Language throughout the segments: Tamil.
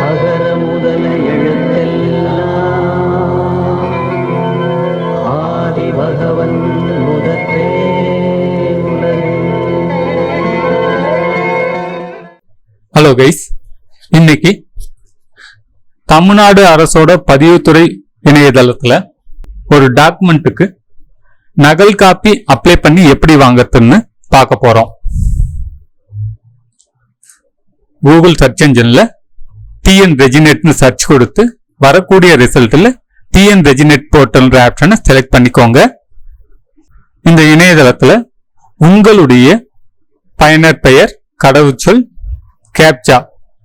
அகர முதல எழுத்தெல்லாம் ஆதி பகவன் முதற்றே ஹலோ கைஸ் இன்னைக்கு தமிழ்நாடு அரசோட பதிவுத்துறை இணையதளத்துல ஒரு டாக்குமெண்ட்டுக்கு நகல் காப்பி அப்ளை பண்ணி எப்படி வாங்கறதுன்னு பார்க்க போறோம். கூகுள் சர்ச் என்ஜின்ல டிஎன் ரெஜினேட்னு சர்ச் கொடுத்து வரக்கூடிய ரிசல்ட்ல டிஎன் ரெஜினேட் போர்ட்டல்ன்ற ஆப்ஷனை செலக்ட் பண்ணிக்கோங்க. இந்த இணையதளத்துல உங்களுடைய பயனர் பெயர் கடவுச்சொல் கேப்சா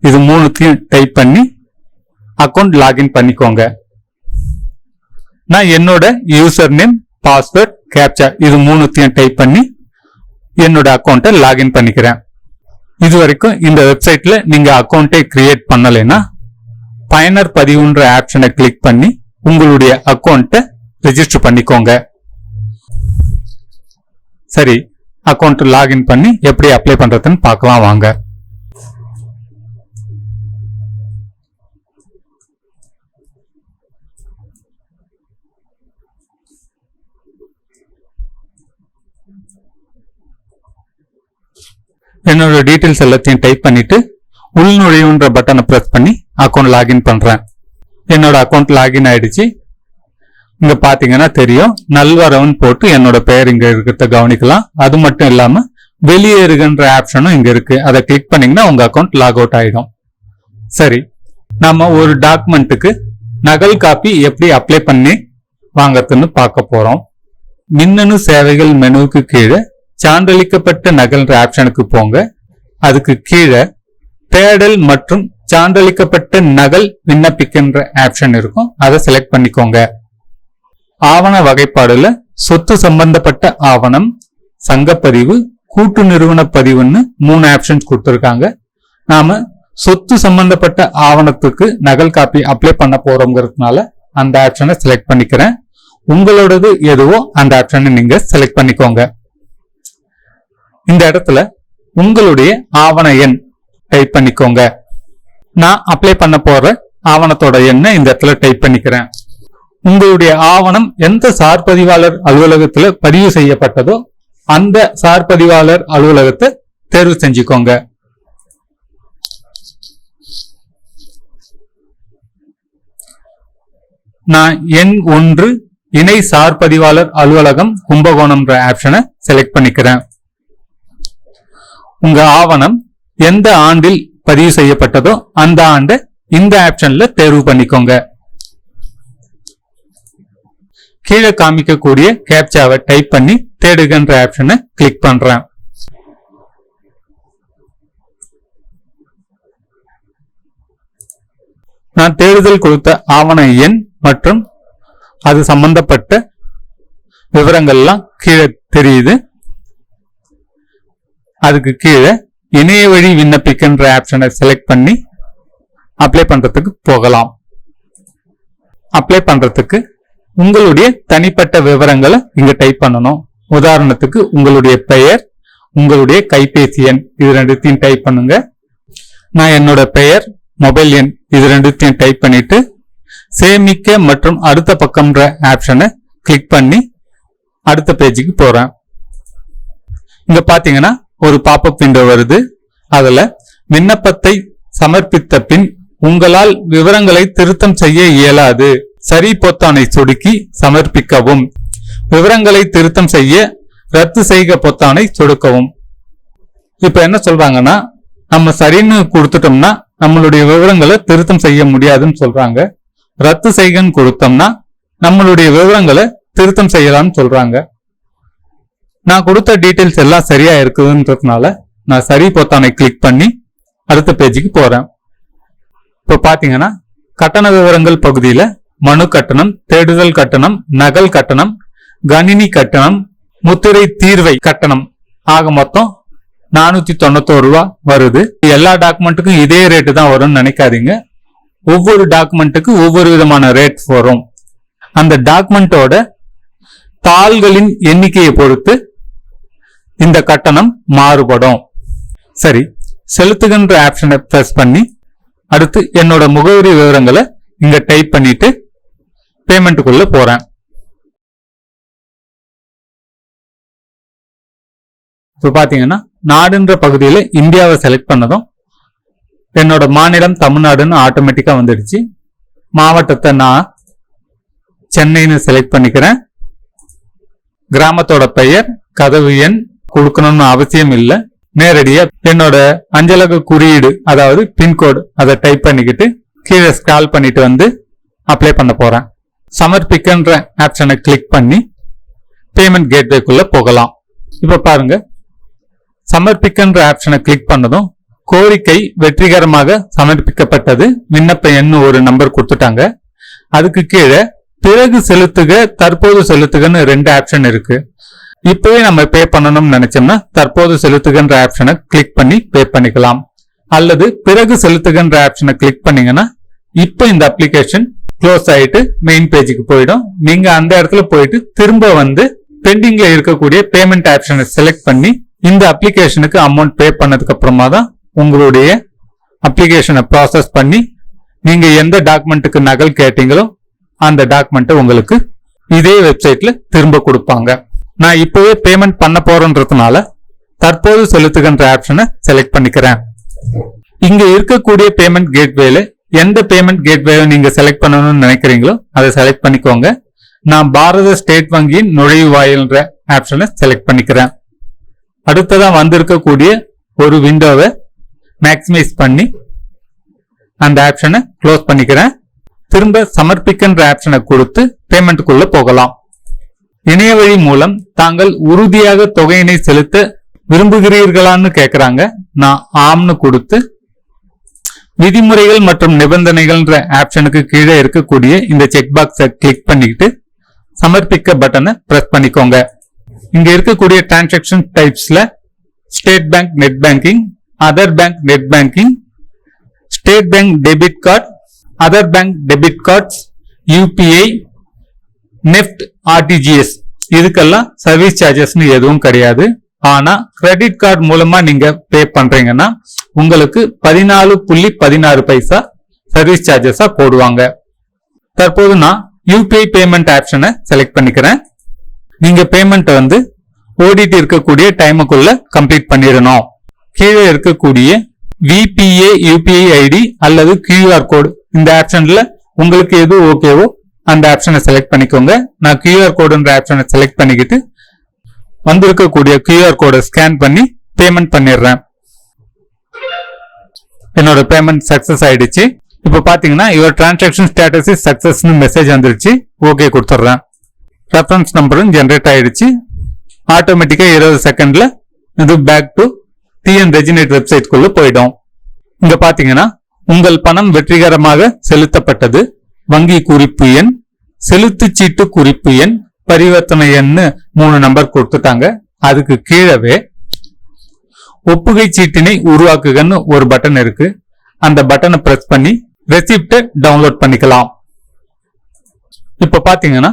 இது மூணுத்தையும் டைப் பண்ணி அக்கௌண்ட் லாகின் பண்ணிக்கோங்க. நான் என்னோட யூசர் நேம் பாஸ்வேர்ட் கேப்சா இது மூணுத்தையும் டைப் பண்ணி என்னோட அக்கௌண்ட்டை லாகின் பண்ணிக்கிறேன். இது வரைக்கும் இந்த வெப்சைட்ல நீங்க அக்கௌண்ட்டை கிரியேட் பண்ணலைன்னா பயனர் பதிவுன்ற ஆப்ஷனை கிளிக் பண்ணி உங்களுடைய அக்கௌண்ட்டை ரெஜிஸ்டர் பண்ணிக்கோங்க. சரி அக்கௌண்ட் லாகின் பண்ணி எப்படி அப்ளை பண்றதுன்னு பார்க்கலாம் வாங்க. என்னோட டீட்டெயில்ஸ் எல்லாத்தையும் டைப் பண்ணிட்டு உள்நுழைவுன்ற பட்டனை ப்ரெஸ் பண்ணி அக்கௌண்ட் லாகின் பண்ணுறேன் என்னோட அக்கௌண்ட் லாகின் ஆயிடுச்சு. இங்கே பார்த்தீங்கன்னா தெரியும். நல்வரவுன்னு போட்டு என்னோட பெயர் இங்கே இருக்கிறத கவனிக்கலாம். அது மட்டும் இல்லாமல் வெளியேறுகின்ற ஆப்ஷனும் இங்கே இருக்குது அதை கிளிக் பண்ணிங்கன்னா உங்கள் அக்கௌண்ட் லாக் அவுட் ஆகிடும் சரி. நாம ஒரு டாக்குமெண்ட்டுக்கு நகல் காப்பி எப்படி அப்ளை பண்ணி வாங்கறதுன்னு பார்க்க போகிறோம் மின்னணு சேவைகள் மெனுவுக்கு கீழே சான்றளிக்கப்பட்ட நகல்ன்ற ஆப்ஷனுக்கு போங்க. அதுக்கு கீழே தேடல் மற்றும் சான்றளிக்கப்பட்ட நகல் விண்ணப்பிக்கின்ற ஆப்ஷன் இருக்கும். அதை செலக்ட் பண்ணிக்கோங்க. ஆவண வகைப்பாடுல சொத்து சம்பந்தப்பட்ட ஆவணம் சங்கப்பதிவு கூட்டு நிறுவன பதிவுன்னு மூணு ஆப்ஷன்ஸ் கொடுத்துருக்காங்க. நாம சொத்து சம்பந்தப்பட்ட ஆவணத்துக்கு நகல் காப்பி அப்ளை பண்ண போறோங்கிறதுனால அந்த ஆப்ஷனை செலக்ட் பண்ணிக்கிறேன். உங்களோடது எதுவோ அந்த ஆப்ஷனை நீங்க செலக்ட் பண்ணிக்கோங்க. இந்த இடத்துல உங்களுடைய ஆவண எண் டைப் பண்ணிக்கோங்க. நான் அப்ளை பண்ண போற ஆவணத்தோட எண்ணை இந்த இடத்துல டைப் பண்ணிக்கிறேன். உங்களுடைய ஆவணம் எந்த சார் பதிவாளர் அலுவலகத்துல பதிவு செய்யப்பட்டதோ அந்த சார் பதிவாளர் அலுவலகத்தை தேர்வு செஞ்சுக்கோங்க. நான் எண் ஒன்று இணை சார் பதிவாளர் அலுவலகம் கும்பகோணம்ன்ற ஆப்ஷனை செலக்ட் பண்ணிக்கிறேன். உங்க ஆவணம் எந்த ஆண்டில் பதிவு செய்யப்பட்டதோ அந்த ஆண்டு இந்த ஆப்ஷன்ல தேர்வு பண்ணிக்கோங்க. கீழே காமிக்கக்கூடிய கேப்சாவை டைப் பண்ணி தேடுகின்ற ஆப்ஷனை கிளிக் பண்றேன். நான் தேடுதல் கொடுத்த ஆவண எண் மற்றும் அது சம்பந்தப்பட்ட விவரங்கள்லாம் கீழே தெரியுது. அதுக்கு கீழே இணைய வழி விண்ணப்பிக்கின்ற ஆப்ஷனை செலக்ட் பண்ணி அப்ளை பண்றதுக்கு போகலாம். அப்ளை பண்றதுக்கு உங்களுடைய தனிப்பட்ட விவரங்களை இங்க டைப் பண்ணணும். உதாரணத்துக்கு உங்களுடைய பெயர் உங்களுடைய கைபேசி எண் இது ரெண்டுத்தையும் டைப் பண்ணுங்க. நான் என்னோட பெயர் மொபைல் எண் இது ரெண்டுத்தையும் டைப் பண்ணிட்டு சேமிக்க மற்றும் அடுத்த பக்கம்ன்ற ஆப்ஷனை கிளிக் பண்ணி அடுத்த பேஜுக்கு போறேன். இங்க பாத்தீங்கன்னா ஒரு பாப்பப் விண்டோ வருது. அதுல விண்ணப்பத்தை சமர்ப்பித்த பின் உங்களால் விவரங்களை திருத்தம் செய்ய இயலாது. சரி பொத்தானை சொடுக்கி சமர்ப்பிக்கவும். விவரங்களை திருத்தம் செய்ய ரத்து செய்க பொத்தானை சொடுக்கவும். இப்ப என்ன சொல்றாங்கன்னா நம்ம சரின்னு கொடுத்துட்டோம்னா நம்மளுடைய விவரங்களை திருத்தம் செய்ய முடியாதுன்னு சொல்றாங்க. ரத்து செய்கன்னு கொடுத்தோம்னா நம்மளுடைய விவரங்களை திருத்தம் செய்யலாம்னு சொல்றாங்க. நான் கொடுத்த டீட்டெயில்ஸ் எல்லாம் சரியா இருக்குதுன்றதுனால நான் சரி பொத்தானை கிளிக் பண்ணி அடுத்த பேஜுக்கு போறேன். இப்போ பாத்தீங்கன்னா கட்டண விவரங்கள் பகுதியில மனு கட்டணம் தேடுதல் கட்டணம் நகல் கட்டணம் கணினி கட்டணம் முத்திரை தீர்வை கட்டணம் ஆக மொத்தம் நானூத்தி தொண்ணூத்தோரு ரூபா வருது. எல்லா டாக்குமெண்ட்டுக்கும் இதே ரேட்டு தான் வரும்னு நினைக்காதீங்க. ஒவ்வொரு டாக்குமெண்ட்டுக்கு ஒவ்வொரு விதமான ரேட் வரும். அந்த டாக்குமெண்ட்டோட தாள்களின் எண்ணிக்கையை பொறுத்து இந்த கட்டணம் மாறுபடும். சரி செலுத்துகின்ற ஆப்ஷனை பிரஸ் பண்ணி அடுத்து என்னோட முகவரி விவரங்களை இங்க டைப் பண்ணிட்டு பேமெண்ட்டுக்குள்ள போறேன். இப்போ பாத்தீங்கன்னா நாடுன்ற பகுதியில இந்தியாவை செலக்ட் பண்ணதும் என்னோட மாநிலம் தமிழ்நாடுன்னு ஆட்டோமேட்டிக்கா வந்துடுச்சு. மாவட்டத்தை நான் சென்னைன்னு செலக்ட் பண்ணிக்கிறேன். கிராமத்தோட பெயர் கதவு எண் கொடுக்கணும்னு அவசியம் இல்லை நேரடியா என்னோட அஞ்சலக குறியீடு அதாவது பின்கோடு அதை டைப் பண்ணிக்கிட்டு கீழே ஸ்க்ரால் பண்ணிட்டு வந்து அப்ளை பண்ண போறேன். சமர்ப்பிக்கன்ற ஆப்ஷனை கிளிக் பண்ணி பேமெண்ட் கேட்வேக்குள்ள போகலாம். இப்ப பாருங்க. சமர்ப்பிக்கன்ற ஆப்ஷனை கிளிக் பண்ணதும் கோரிக்கை வெற்றிகரமாக சமர்ப்பிக்கப்பட்டது. விண்ணப்ப எண் ஒரு நம்பர் கொடுத்துட்டாங்க. அதுக்கு கீழே பிறகு செலுத்துக தற்போது செலுத்துகன்னு ரெண்டு ஆப்ஷன் இருக்கு. இப்பவே நம்ம பே பண்ணணும்னு நினைச்சோம்னா தற்போது செலுத்துகின்ற ஆப்ஷனை கிளிக் பண்ணி பே பண்ணிக்கலாம். அல்லது பிறகு செலுத்துகின்ற ஆப்ஷனை கிளிக் பண்ணீங்கன்னா இப்போ இந்த அப்ளிகேஷன் க்ளோஸ் ஆயிட்டு மெயின் பேஜுக்கு போயிடும். நீங்க அந்த இடத்துல போயிட்டு திரும்ப வந்து பெண்டிங்ல இருக்கக்கூடிய பேமெண்ட் ஆப்ஷனை செலக்ட் பண்ணி இந்த அப்ளிகேஷனுக்கு அமௌண்ட் பே பண்ணதுக்கு அப்புறமா தான் உங்களுடைய அப்ளிகேஷனை ப்ராசஸ் பண்ணி நீங்க எந்த டாக்குமெண்ட்டுக்கு நகல் கேட்டீங்களோ அந்த டாக்குமெண்ட்டை உங்களுக்கு இதே வெப்சைட்ல திரும்ப கொடுப்பாங்க. நான் இப்பவே பேமெண்ட் பண்ண போறேன்றதுனால தற்போது செலுத்துகின்ற ஆப்ஷனை செலக்ட் பண்ணிக்கிறேன். இங்க இருக்கக்கூடிய பேமெண்ட் கேட்வேல எந்த பேமெண்ட் கேட்வேவை நீங்க செலக்ட் பண்ணணும்னு நினைக்கிறீங்களோ அதை செலக்ட் பண்ணிக்கோங்க. நான் பாரத ஸ்டேட் வங்கியின் நுழைவாயில்ன்ற ஆப்ஷனை செலக்ட் பண்ணிக்கிறேன். அடுத்ததா வந்திருக்கக்கூடிய ஒரு விண்டோவை மேக்ஸிமைஸ் பண்ணி அந்த ஆப்ஷனை க்ளோஸ் பண்ணிக்கிறேன். திரும்ப சமர்ப்பிக்கின்ற ஆப்ஷனை கொடுத்து பேமெண்ட்டுக்குள்ள போகலாம். இணைய வழி மூலம் தாங்கள் உறுதியாக தொகையினை செலுத்த விரும்புகிறீர்களான்னு கேட்குறாங்க நான் ஆம்னு கொடுத்து விதிமுறைகள் மற்றும் நிபந்தனைகள்ன்ற ஆப்ஷனுக்கு கீழே இருக்கக்கூடிய இந்த செக் பாக்ஸை கிளிக் பண்ணிக்கிட்டு சமர்ப்பிக்க பட்டனை பிரஸ் பண்ணிக்கோங்க. இங்க இருக்கக்கூடிய transaction டைப்ஸ்ல State Bank net banking other bank net banking State Bank debit card other bank debit cards UPI NEFT RTGS இதுக்கெல்லாம் சர்வீஸ் சார்ஜஸ்னு எதுவும் கிடையாது. ஆனா கிரெடிட் கார்டு மூலமா நீங்க பே பண்றீங்கன்னா உங்களுக்கு பதினாலு புள்ளி பதினாறு பைசா சர்வீஸ் சார்ஜஸா போடுவாங்க. தற்போது நான் யூபிஐ பேமெண்ட் ஆப்ஷனை செலக்ட் பண்ணிக்கிறேன். நீங்க பேமெண்ட் வந்து ஓடிட்டு இருக்கக்கூடிய டைமுக்குள்ள கம்ப்ளீட் பண்ணிடணும். கீழே இருக்கக்கூடிய விபிஏ யூபிஐ ஐடி அல்லது கியூஆர் கோடு இந்த ஆப்ஷன்ல உங்களுக்கு எது ஓகேவோ அந்த ஆப்ஷனை செலக்ட் பண்ணிக்கோங்க. நான் கியூஆர் கோடுன்ற ஆப்ஷனை செலக்ட் பண்ணிக்கிட்டு வந்திருக்கக்கூடிய கியூஆர் கோடை ஸ்கேன் பண்ணி பேமெண்ட் பண்ணிடுறேன். என்னோட பேமெண்ட் சக்சஸ் ஆயிடுச்சு. இப்போ பார்த்தீங்கன்னா யுவர் டிரான்சாக்ஷன் ஸ்டேட்டஸ் இஸ் சக்சஸ்னு மெசேஜ் வந்துருச்சு. ஓகே கொடுத்துட்றேன். ரெஃபரன்ஸ் நம்பரும் ஜென்ரேட் ஆயிடுச்சு. ஆட்டோமேட்டிக்காக இருபது செகண்டில் இது பேக் டு டிஎன் ரெஜினேட் வெப்சைட்குள்ளே போயிடும். இங்கே பார்த்தீங்கன்னா உங்கள் பணம் வெற்றிகரமாக செலுத்தப்பட்டது. வங்கி குறிப்பு எண் செலுத்து சீட்டு குறிப்பு எண் பரிவர்த்தனை எண்ணு மூணு நம்பர் கொடுத்துட்டாங்க. அதுக்கு கீழவே ஒப்புகை சீட்டினை உருவாக்குகன்னு ஒரு பட்டன் இருக்கு. அந்த பட்டனை பிரஸ் பண்ணி ரெசிப்டை டவுன்லோட் பண்ணிக்கலாம். இப்ப பாத்தீங்கன்னா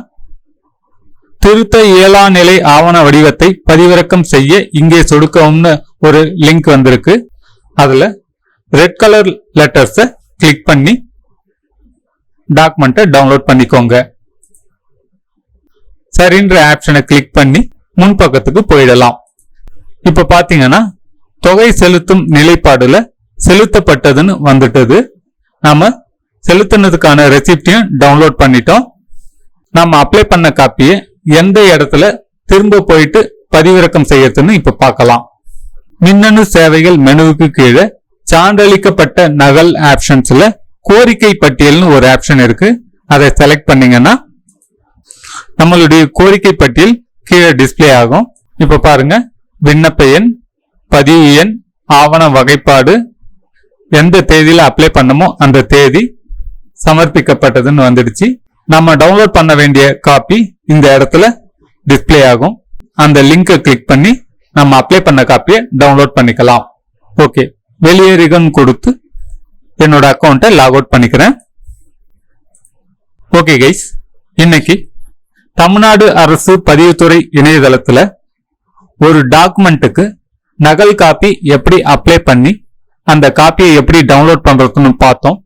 திருத்த இயலா நிலை ஆவண வடிவத்தை பதிவிறக்கம் செய்ய இங்கே சொடுக்கவும்னு ஒரு லிங்க் வந்திருக்கு. அதுல ரெட் கலர் லெட்டர்ஸை கிளிக் பண்ணி டாக்குமெண்ட்டை டவுன்லோட் பண்ணிக்கோங்க. சரின்ற ஆப்ஷனை கிளிக் பண்ணி முன்பக்கத்துக்கு போயிடலாம். இப்போ பார்த்தீங்கன்னா தொகை செலுத்தும் நிலைப்பாடுல செலுத்தப்பட்டதுன்னு வந்துட்டது. நாம செலுத்தினதுக்கான ரெசிப்டையும் டவுன்லோட் பண்ணிட்டோம். நம்ம அப்ளை பண்ண காப்பியை எந்த இடத்துல திரும்ப போயிட்டு பதிவிறக்கம் செய்யறதுன்னு இப்ப பார்க்கலாம். மின்னணு சேவைகள் மெனுவுக்கு கீழே சான்றளிக்கப்பட்ட நகல் ஆப்ஷன்ஸ்ல கோரிக்கை பட்டியல்னு ஒரு ஆப்ஷன் இருக்கு. அதை செலக்ட் பண்ணீங்கன்னா நம்மளுடைய கோரிக்கை பட்டியல் கீழே டிஸ்ப்ளே ஆகும். இப்ப பாருங்க. விண்ணப்ப எண் பதிவு எண் ஆவண வகைப்பாடு எந்த தேதியில அப்ளை பண்ணமோ அந்த தேதி சமர்ப்பிக்கப்பட்டதுன்னு வந்துடுச்சு. நம்ம டவுன்லோட் பண்ண வேண்டிய காப்பி இந்த இடத்துல டிஸ்ப்ளே ஆகும். அந்த லிங்கை கிளிக் பண்ணி நம்ம அப்ளை பண்ண காப்பியை டவுன்லோட் பண்ணிக்கலாம். ஓகே வெளியேறிகன் கொடுத்து என்னோட அக்கௌண்ட்டை லாக் அவுட் பண்ணிக்கிறேன். ஓகே கைஸ் இன்னைக்கு தமிழ்நாடு அரசு பதிவுத்துறை இணையதளத்தில் ஒரு டாக்குமெண்ட்டுக்கு நகல் காப்பி எப்படி அப்ளை பண்ணி அந்த காப்பியை எப்படி டவுன்லோட் பண்ணுறதுன்னு பார்த்தோம்.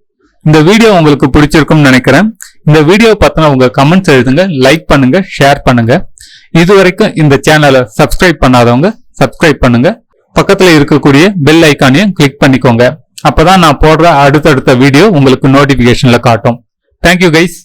இந்த வீடியோ உங்களுக்கு பிடிச்சிருக்கும்னு நினைக்கிறேன். இந்த வீடியோ பத்தின உங்கள் கமெண்ட்ஸ் எழுதுங்க லைக் பண்ணுங்க ஷேர் பண்ணுங்க. இது வரைக்கும் இந்த சேனலை சப்ஸ்கிரைப் பண்ணாதவங்க சப்ஸ்கிரைப் பண்ணுங்க. பக்கத்தில் இருக்கக்கூடிய பெல் ஐக்கானையும் கிளிக் பண்ணிக்கோங்க. அப்பதான் நான் போடுற அடுத்தடுத்த வீடியோ உங்களுக்கு நோட்டிபிகேஷன்ல காட்டும். Thank you guys